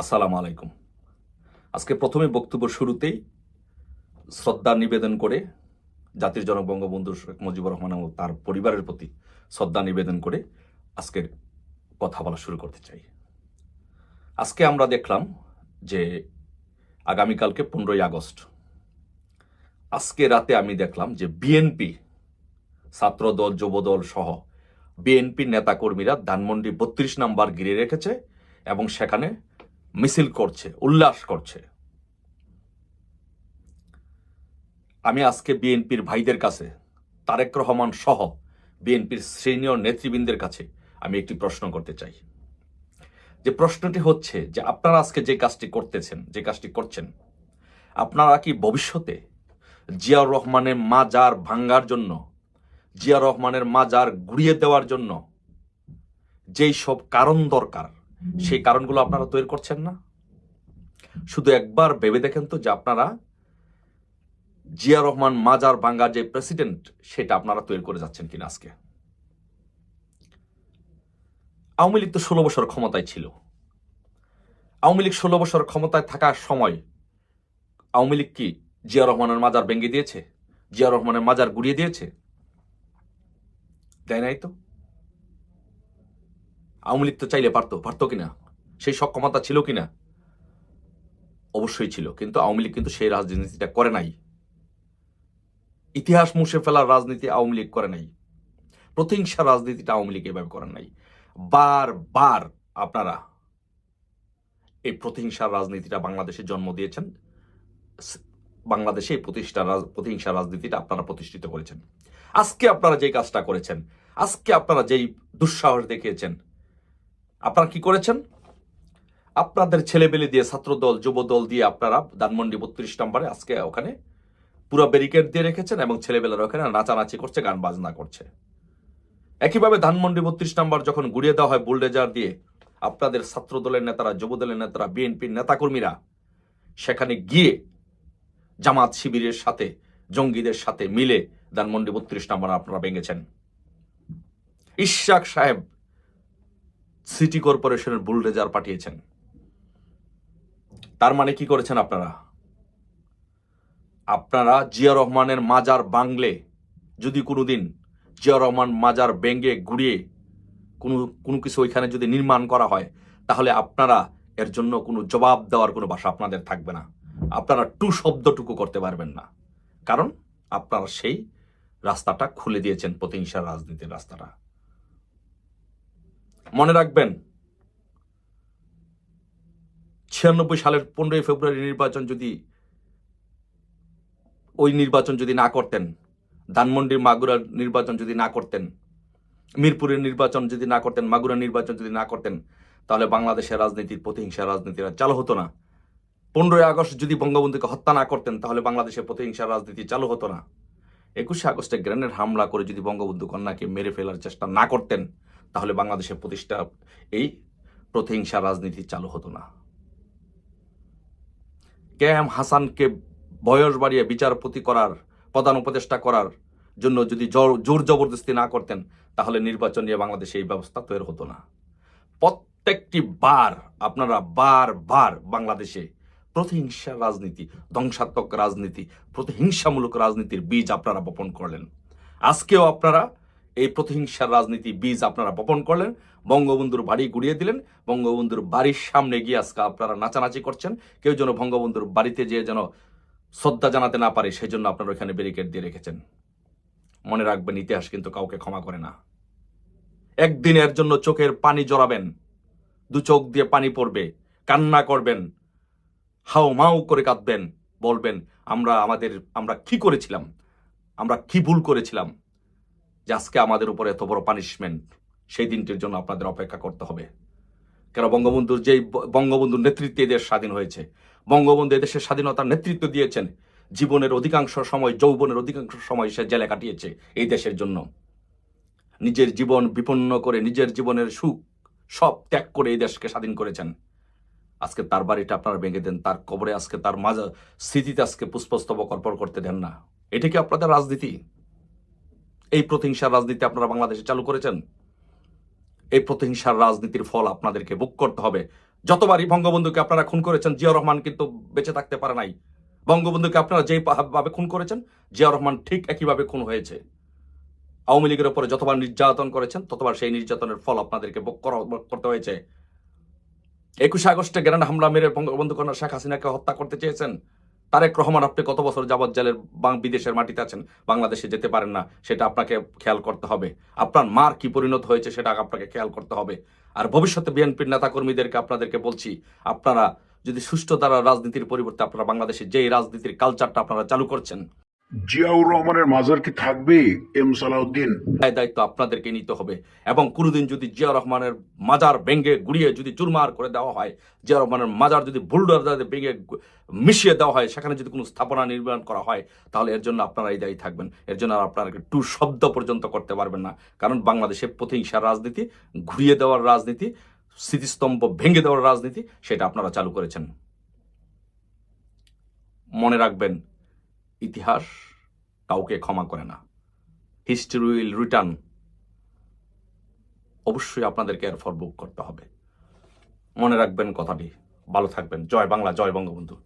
আসসালামু আলাইকুম। আজকে প্রথমে বক্তব্য শুরুতেই শ্রদ্ধা নিবেদন করে জাতির জনক বঙ্গবন্ধু শেখ মুজিবুর রহমান ও তার পরিবারের প্রতি শ্রদ্ধা নিবেদন করে আজকের কথা বলা শুরু করতে চাই। আজকে আমরা দেখলাম যে আগামীকালকে পনেরোই আগস্ট, আজকে রাতে আমি দেখলাম যে বিএনপি, ছাত্রদল, যুবদল সহ বিএনপির নেতাকর্মীরা ধানমন্ডি বত্রিশ নাম্বার ঘিরে রেখেছে এবং সেখানে মিছিল করছে, উল্লাস করছে। আমি আজকে বিএনপির ভাইদের কাছে, তারেক রহমান সহ বিএনপির সিনিয়র নেতৃবৃন্দের কাছে আমি একটি প্রশ্ন করতে চাই। যে প্রশ্নটি হচ্ছে যে আপনারা আজকে যে কাজটি করতেছেন, যে কাজটি করছেন, আপনারা কি ভবিষ্যতে জিয়াউর রহমানের মাজার ভাঙ্গার জন্য জিয়া রহমানের মাজার গুড়িয়ে দেওয়ার জন্য যেই সব কারণ দরকার সেই কারণগুলো আপনারা তৈরি করছেন না? শুধু একবার ভেবে দেখেন তো যে আপনারা জিয়া রহমান মাজার বাঙ্গার যে প্রেসিডেন্ট, সেটা আপনারা তৈরি করে যাচ্ছেন কিনা আজকে? আওয়ামী লীগ তো ষোলো বছর ক্ষমতায় ছিল। আওয়ামী লীগ ষোলো বছর ক্ষমতায় থাকার সময় আওয়ামী লীগ কি জিয়া রহমানের মাজার ভেঙে দিয়েছে? জিয়া রহমানের মাজার গুড়িয়ে দিয়েছে? দেয় নাই তো? আওয়ামী লীগ তো চাইলে পারতো পারতো কিনা? সেই সক্ষমতা ছিল কিনা? অবশ্যই ছিল, কিন্তু আওয়ামী লীগ কিন্তু সেই রাজনীতিটা করে নাই। ইতিহাস মুছে ফেলার রাজনীতি আওয়ামী লীগ করে নাই। প্রতিহিংসা রাজনীতিটা আওয়ামী লীগ এভাবে করেন নাই। বার বার আপনারা এই প্রতিহিংসার রাজনীতিটা বাংলাদেশে জন্ম দিয়েছেন। বাংলাদেশে প্রতিষ্ঠা প্রতিহিংসা রাজনীতিটা আপনারা প্রতিষ্ঠিত করেছেন। আজকে আপনারা যে কাজটা করেছেন, আজকে আপনারা যেই দুঃসাহস দেখিয়েছেন আপনারা কি করেছেন? আপনাদের ছেলেবেলে দিয়ে, ছাত্রদল, যুবদল দিয়ে আপনারা ধানমন্ডি বত্রিশ নম্বরে আজকে ওখানে পুরো ব্যারিকেড দিয়ে রেখেছেন এবং ছেলেবেলার ওখানে নাচানাচি করছে, গান বাজনা করছে। একইভাবে ধানমন্ডি বত্রিশ নম্বর যখন গুড়িয়ে দেওয়া হয় বুলডেজার দিয়ে, আপনাদের ছাত্রদলের নেতারা, যুবদলের নেতারা, বিএনপির নেতাকর্মীরা সেখানে গিয়ে জামাত শিবিরের সাথে, জঙ্গিদের সাথে মিলে ধানমন্ডি বত্রিশ নম্বর আপনারা ভেঙেছেন। ইশাক সাহেব সিটি কর্পোরেশনের বুলডেজার পাঠিয়েছেন। তার মানে কি করেছেন আপনারা? আপনারা জিয়া রহমানের মাজার বাংলে যদি কোনোদিন জিয়া রহমান মাজার বেঙ্গে গুড়িয়ে কোনো কোনো কিছু ওইখানে যদি নির্মাণ করা হয়, তাহলে আপনারা এর জন্য কোনো জবাব দেওয়ার কোনো ভাষা আপনাদের থাকবে না। আপনারা টু শব্দটুকু করতে পারবেন না। কারণ আপনারা সেই রাস্তাটা খুলে দিয়েছেন, প্রতিহিংসার রাজনীতির রাস্তাটা। মনে রাখবেন, ছিয়ানব্বই সালের পনেরোই ফেব্রুয়ারি নির্বাচন যদি, ওই নির্বাচন যদি না করতেন, ধানমন্ডির মাগুরার নির্বাচন যদি না করতেন, মিরপুরের নির্বাচন যদি না করতেন, মাগুরার নির্বাচন যদি না করতেন, তাহলে বাংলাদেশের রাজনীতির প্রতিহিংসা রাজনীতিরা চালু হতো না। পনেরোই আগস্ট যদি বঙ্গবন্ধুকে হত্যা না করতেন, তাহলে বাংলাদেশের প্রতিহিংসা রাজনীতি চালু হতো না। একুশে আগস্টে গ্রেনেড হামলা করে যদি বঙ্গবন্ধু কন্যাকে মেরে ফেলার চেষ্টা না করতেন তাহলে বাংলাদেশের প্রতিষ্ঠা এই প্রতিহিংসা রাজনীতি চালু হতো না। কে এম হাসানকে বয়স বাড়িয়ে বিচারপতি করার, প্রধান উপদেষ্টা করার জন্য যদি জোর জোর জবরদস্তি না করতেন, তাহলে নির্বাচন নিয়ে বাংলাদেশে এই ব্যবস্থা তৈরি হতো না। প্রত্যেকটি বার আপনারা বার বার বাংলাদেশে প্রতিহিংসা রাজনীতি, ধ্বংসাত্মক রাজনীতি, প্রতিহিংসামূলক রাজনীতির বীজ আপনারা বপন করলেন। আজকেও আপনারা এই প্রতিহিংসার রাজনীতি বীজ আপনারা বপন করলেন, বঙ্গবন্ধুর বাড়ি গুড়িয়ে দিলেন, বঙ্গবন্ধুর বাড়ির সামনে গিয়ে আজকে আপনারা নাচানাচি করছেন। কেউ যেন বঙ্গবন্ধুর বাড়িতে যেয়ে যেন শ্রদ্ধা জানাতে না পারে সেই জন্য আপনারা ওইখানে ব্যারিকেড দিয়ে রেখেছেন। মনে রাখবেন, ইতিহাস কিন্তু কাউকে ক্ষমা করে না। একদিনের জন্য চোখের পানি জড়াবেন, দু চোখ দিয়ে পানি পড়বে, কান্না করবেন, হাও মাও করে কাঁদবেন, বলবেন, আমরা আমাদের, আমরা কি করেছিলাম? আমরা কি ভুল করেছিলাম? যে আজকে আমাদের উপর এত বড় পানিশমেন্ট সেই দিনটির জন্য আপনাদের অপেক্ষা করতে হবে। কেন বঙ্গবন্ধুর যেই বঙ্গবন্ধুর নেতৃত্বে এদেশ স্বাধীন হয়েছে, বঙ্গবন্ধু এদেশের স্বাধীনতার নেতৃত্ব দিয়েছেন, জীবনের অধিকাংশ সময়, যৌবনের অধিকাংশ সময় সে জেলে কাটিয়েছে এই দেশের জন্য। নিজের জীবন বিপন্ন করে, নিজের জীবনের সুখ সব ত্যাগ করে এই দেশকে স্বাধীন করেছেন। আজকে তার বাড়িটা আপনারা ভেঙে দেন, তার কবরে আজকে তার মাজা, স্মৃতিতে আজকে পুষ্পস্তবক অর্পণ করতে দেন না। এটা কি আপনাদের রাজনীতি? এই প্রতিহিংসার রাজনীতি আপনারা বাংলাদেশে চালু করেছেন? এই প্রতিহিংসার রাজনীতির ফল আপনাদেরকে ভোগ করতে হবে। যতবারই বঙ্গবন্ধুকে আপনারা খুন করেছেন, জিয়া রহমান কিন্তু বেঁচে থাকতে পারে নাই। বঙ্গবন্ধুকে আপনারা যেই ভাবে খুন করেছেন, জিয়া রহমান ঠিক একইভাবে খুন হয়েছে। আওয়ামী লীগের ওপরে যতবার নির্যাতন করেছেন, ততবার সেই নির্যাতনের ফল আপনাদেরকে ভোগ করতে হয়েছে। একুশে আগস্টে গ্রেনেড হামলা মেরে বঙ্গবন্ধু কন্যা শেখ হাসিনাকে হত্যা করতে চেয়েছেন। তারেক রহমান, আপনি কত বছর যাবৎ জেলের বিদেশের মাটিতে আছেন? বাংলাদেশে যেতে পারেন না, সেটা আপনাকে খেয়াল করতে হবে। আপনার মার কি পরিণত হয়েছে, সেটা আপনাকে খেয়াল করতে হবে। আর ভবিষ্যতে বিএনপির নেতাকর্মীদেরকে আপনাদেরকে বলছি, আপনারা যদি সুষ্ঠু দ্বারা রাজনীতির পরিবর্তে আপনারা বাংলাদেশে যেই রাজনীতির কালচারটা আপনারা চালু করছেন জিয়াউর রহমানের মাজার কি থাকবে? এম সালাউদ্দিন। দায় দায়িত্ব আপনাদেরকে নিতে হবে। এবং কোনোদিন যদি রহমানের মাজার গুড়িয়ে যদি চুরমার করে দেওয়া হয় রহমানের মাজার যদি মিশিয়ে দেওয়া হয়, সেখানে যদি কোনো স্থাপনা নির্মাণ করা হয়, তাহলে এর জন্য আপনারা এই দায়ী থাকবেন। এর জন্য আর আপনারা টু শব্দ পর্যন্ত করতে পারবেন না। কারণ বাংলাদেশে প্রতিহিংসার রাজনীতি, ঘুরিয়ে দেওয়ার রাজনীতি, স্মৃতিস্তম্ভ ভেঙে দেওয়ার রাজনীতি, সেটা আপনারা চালু করেছেন। মনে রাখবেন ইতিহাস কাউকে ক্ষমা করে না। হিস্ট্রি উইল রিটার্ন অবশ্যই আপনাদেরকে এর বুক করতে হবে। মনে রাখবেন কথাটি। ভালো থাকবেন। জয় বাংলা, জয় বঙ্গবন্ধু।